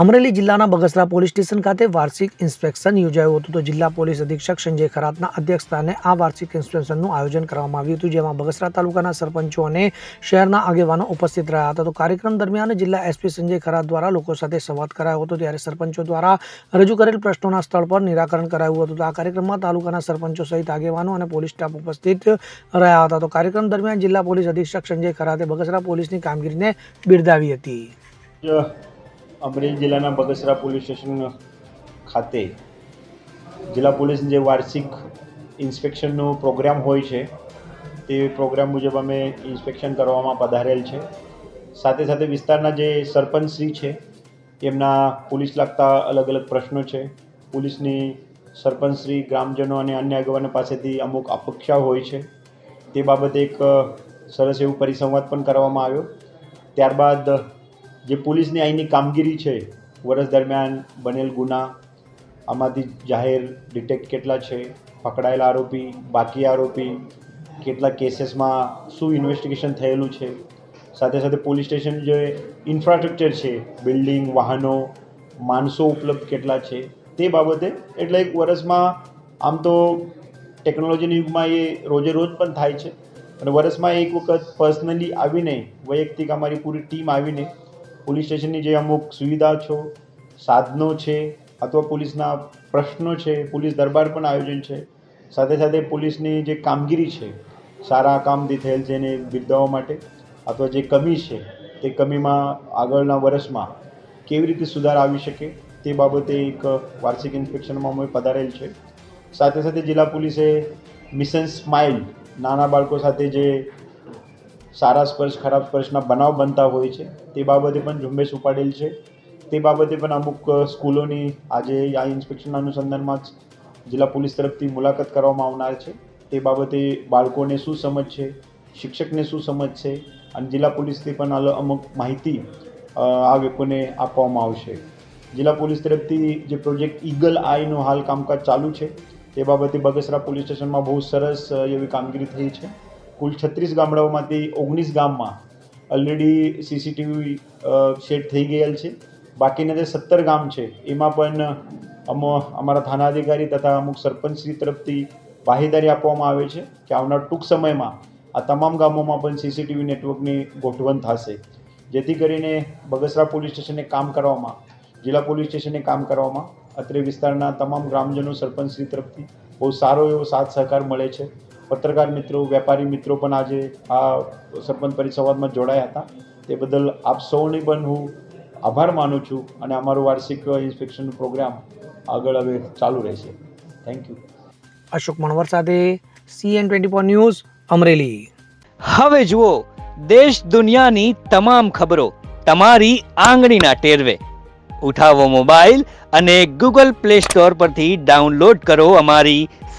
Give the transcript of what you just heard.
અમરેલી જિલ્લાના Bagasara police station ખાતે વાર્ષિક ઇન્સ્પેક્શન યોજાયું હતું. તો જિલ્લા પોલીસ અધિક્ષક સંજય ખરાતના અધ્યક્ષસ્થાને આ વાર્ષિક ઇન્સ્પેક્શનનું આયોજન કરવામાં આવ્યું હતું, જેમાં બગસરા તાલુકાના સરપંચો અને શહેરના આગેવાનો ઉપસ્થિત રહ્યા હતા. તો કાર્યક્રમ દરમિયાન જિલ્લા એસપી સંજય ખરાત દ્વારા લોકો સાથે સંવાદ કરાયો હતો. ત્યારે સરપંચો દ્વારા રજૂ કરેલ પ્રશ્નોના સ્થળ પર નિરાકરણ કરાયું હતું. તો આ કાર્યક્રમમાં તાલુકાના સરપંચો સહિત આગેવાનો અને પોલીસ સ્ટાફ ઉપસ્થિત રહ્યા હતા. તો કાર્યક્રમ દરમિયાન જિલ્લા પોલીસ અધિક્ષક સંજય ખરાતે બગસરા પોલીસની કામગીરીને બિરદાવી હતી. અમરેલી જિલ્લાના બગસરા પોલીસ સ્ટેશન ખાતે જિલ્લા પોલીસની જે વાર્ષિક ઇન્સ્પેક્શનનો પ્રોગ્રામ હોય છે, તે પ્રોગ્રામ મુજબ અમે ઇન્સ્પેક્શન કરવામાં પધારેલ છે. સાથે સાથે વિસ્તારના જે સરપંચશ્રી છે, એમના પોલીસ લાગતા અલગ અલગ પ્રશ્નો છે. પોલીસની સરપંચશ્રી ગ્રામજનો અને અન્ય આગેવાનો પાસેથી અમુક અપેક્ષા હોય છે. તે બાબતે એક સરસ એવું પરિસંવાદ પણ કરવામાં આવ્યો. ત્યારબાદ જે પોલીસની અહીંની કામગીરી છે, વર્ષ દરમિયાન બનેલ ગુના, આમાંથી જાહેર ડિટેક્ટ કેટલા છે, પકડાયેલા આરોપી, બાકી આરોપી, કેટલા કેસીસમાં શું ઇન્વેસ્ટિગેશન થયેલું છે, સાથે સાથે પોલીસ સ્ટેશન જે ઇન્ફ્રાસ્ટ્રક્ચર છે, બિલ્ડિંગ, વાહનો, માણસો ઉપલબ્ધ કેટલા છે, તે બાબતે એટલે એક વર્ષમાં આમ તો ટેકનોલોજીના યુગમાં એ રોજે રોજ પણ થાય છે. અને વર્ષમાં એક વખત પર્સનલી આવીને વૈયક્તિક અમારી પૂરી ટીમ આવીને પોલીસ સ્ટેશનની જે અમુક સુવિધા છો, સાધનો છે અથવા પોલીસના પ્રશ્નો છે, પોલીસ દરબાર પણ આયોજન છે. સાથે સાથે પોલીસની જે કામગીરી છે, સારા કામથી થયેલ છે એને બિરદાવવા માટે અથવા જે કમી છે, તે કમીમાં આગળના વર્ષમાં કેવી રીતે સુધાર આવી શકે તે બાબતે એક વાર્ષિક ઇન્સ્પેક્શનમાં અમે પધારેલ છે. સાથે સાથે જિલ્લા પોલીસે મિશન સ્માઇલ નાના બાળકો સાથે જે સારા સ્પર્શ, ખરાબ સ્પર્શના બનાવ બનતા હોય છે. તે બાબતે પણ ઝુંબેશ ઉપાડેલ છે. તે બાબતે પણ અમુક સ્કૂલોની આજે આ ઇન્સ્પેક્શનના અનુસંધાનમાં જ જિલ્લા પોલીસ તરફથી મુલાકાત કરવામાં આવનાર છે. તે બાબતે બાળકોને શું સમજ છે? શિક્ષકને શું સમજ છે? અને જિલ્લા પોલીસથી પણ અમુક માહિતી આ લોકોને આપવામાં આવશે. જિલ્લા પોલીસ તરફથી જે પ્રોજેક્ટ ઈગલ આઈનું હાલ કામકાજ ચાલુ છે. તે બાબતે બગસરા પોલીસ સ્ટેશનમાં બહુ સરસ એવી કામગીરી થઈ છે. કુલ છત્રીસ ગામડાઓમાંથી ઓગણીસ ગામમાં ઓલરેડી સીસીટીવી સેટ થઈ ગયેલ છે. બાકીના જે સત્તર ગામ છે, એમાં પણ અમો, અમારા થાના અધિકારી તથા અમુક સરપંચશ્રી તરફથી બાહેદારી આપવામાં આવે છે કે આવનાર ટૂંક સમયમાં આ તમામ ગામોમાં પણ સીસીટીવી નેટવર્કની ગોઠવણ થશે. જેથી કરીને બગસરા પોલીસ સ્ટેશને કામ કરવામાં, જિલ્લા પોલીસ સ્ટેશને કામ કરવામાં અત્રે વિસ્તારના તમામ ગ્રામજનો, સરપંચશ્રી તરફથી બહુ સારો એવો સાથ સહકાર મળે છે. પત્રકાર મિત્રો વેપારી મિત્રો પણ આજે આ સરપંચ પરિસંવાદમાં જોડાયા હતા. તે બદલ આપ સૌની પણ હું આભાર માનું છું અને અમારો વાર્ષિક ઇન્સ્પેક્શનનો પ્રોગ્રામ આગળ હવે ચાલુ રહેશે. થેન્ક યુ અશોક મણવર સાથે CN twenty four news Amreli. હવે જુઓ દેશ દુનિયાની તમામ ખબરો તમારી આંગળીના ટેરવે. ઉઠાવો મોબાઈલ અને ગૂગલ પ્લે સ્ટોર પરથી ડાઉનલોડ કરો અમારી